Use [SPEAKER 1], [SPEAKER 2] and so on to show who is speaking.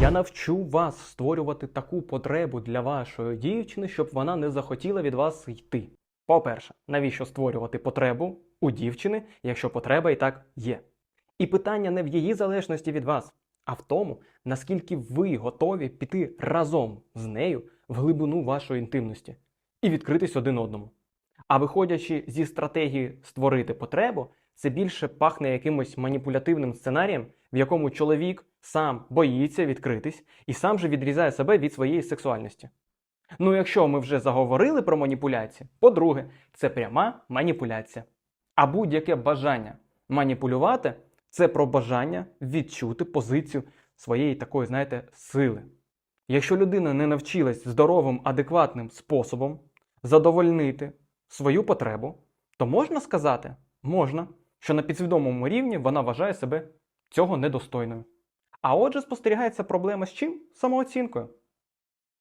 [SPEAKER 1] Я навчу вас створювати таку потребу для вашої дівчини, щоб вона не захотіла від вас йти. По-перше, навіщо створювати потребу у дівчини, якщо потреба і так є? І питання не в її залежності від вас, а в тому, наскільки ви готові піти разом з нею в глибину вашої інтимності і відкритись один одному. А виходячи зі стратегії створити потребу, це більше пахне якимось маніпулятивним сценарієм, в якому чоловік сам боїться відкритись і сам же відрізає себе від своєї сексуальності. Ну, якщо ми вже заговорили про маніпуляції, по-друге, це пряма маніпуляція. А будь-яке бажання маніпулювати це про бажання відчути позицію своєї такої, знаєте, сили. Якщо людина не навчилась здоровим, адекватним способом задовольнити свою потребу, то можна сказати, можна, що на підсвідомому рівні вона вважає себе цього недостойною. А отже, спостерігається проблема з чим? Самооцінкою.